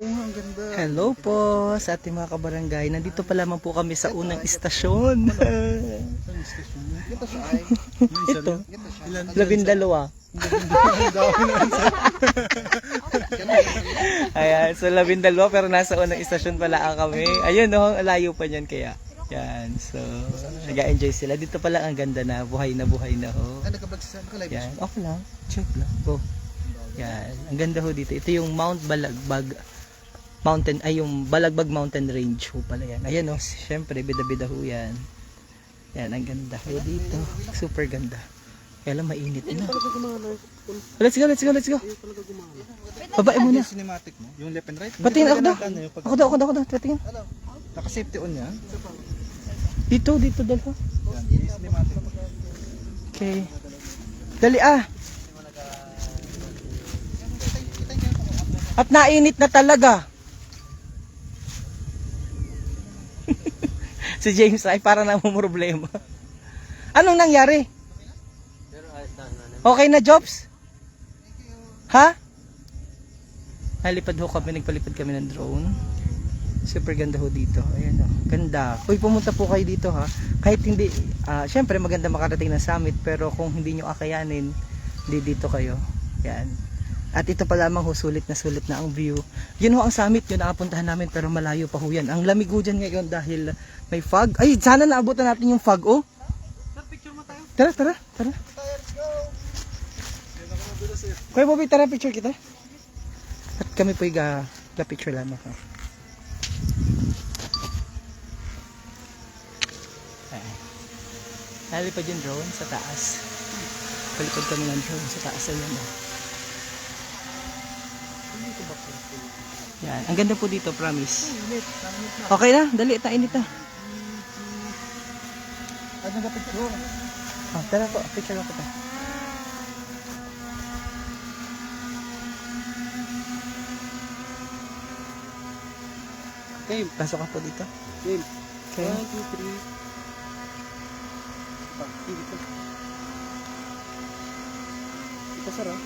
ang ganda. Hello po sa ating mga kabarangay. Nandito pa lamang po kami sa unang istasyon. Ang. Ito. Ano labindalawa. Ayan, so labindalawa pero nasa unang istasyon pala kami. Ayun, no, ang layo pa niyan kaya. Yan, so nag-enjoy sila. Dito pala ang ganda na, buhay na buhay na ho. Nakablog siya. Nakalive Yan, okay lang. Check lang. Go. Yan, ang ganda ho dito. Ito yung Mount Balagbag Mountain, ay yung Balagbag Mountain Range ho pala yan. Ayan o, syempre, bida-bida ho yan. Yan, ang ganda ho dito. Super ganda. Kaya lang mainit na. Let's go, let's go, let's go. Babae mo na. Yung cinematic mo, yung left and right. Patingin ako daw. Ako daw, ako daw, ako daw. Patingin. Naka-safety on yan. Dito, dito, cinematic. Okay. Dali ah. At nainit na talaga. Si James ay para na problema. Anong nangyari? Okay na, Jobs? Ha? Nalipad ho kami, nagpalipad kami ng drone. Super ganda ho dito. Ayan o. Ganda. Uy, pumunta po kayo dito ha. Kahit hindi, ah, syempre maganda makarating ng summit, pero kung hindi nyo akayanin, hindi dito kayo. Yan. At ito pa lamang ho, sulit na sulit na ang view. Yun ho ang summit, yun nakapuntahan namin, pero malayo pa ho yan. Ang lamig ho dyan ngayon dahil may fog. Ay, sana naabutan natin yung fog, oh. Tara, tara, tara. Kuya Bobby, tara, picture kita. At kami po ga, ga picture lamang. Ha? Ayan. Nalipad yung drone sa taas. Palipad kami ng drone sa taas. Ayan oh. Yan. Ang ganda po dito, promise. Okay na, dali, tainit na. Ay, nagka-picture. Oh, tara po, picture ako ta. Okay, pasok ka po dito. Game. Okay. 1, 2, 3. Pa, dito. Ito, sir, ah.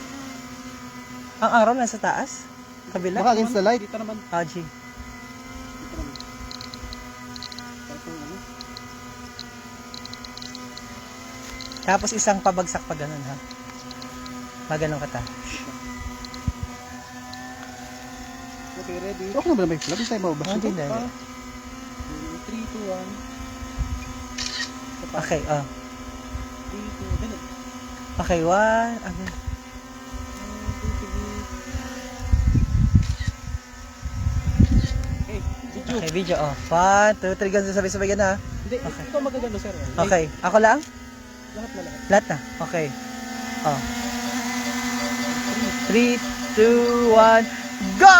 Ang araw nasa taas? Kabila? Baka against the light. Dito naman. Ah, G. Dito naman. Tapos ano? Isang pabagsak pa ganun ha. Maganon ka ta. Okay, ready? Okay na ba may flag? Tayo mababa. Hindi na. 3, 2, 1. Okay, oh. 3, 2, ganun. Okay, one. Ano? 1, 2, 3. Okay, video. Okay, video oh. One, two, three, ganun sabay-sabay ganun ha. Hindi, Okay. ito magagano, sir. Okay, ako lang? Lahat na lahat. Lahat na. Okay. Oh. 3, 2, 1, go!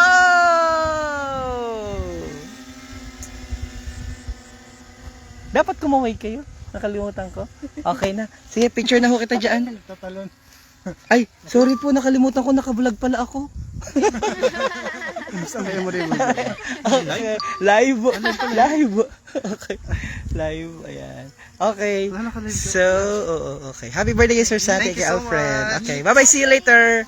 Dapat kumaway kayo. Nakalimutan ko. Okay na. Sige, picture na ho kita dyan. Tatalon. Ay, sorry po, nakalimutan ko. Nakablog pala ako. Sa memory mo. Okay. Live. Live. Okay. Live. Ayan. Okay. So, okay. Happy birthday, Sir you kay so Alfred. much. Okay. Bye-bye. See you later.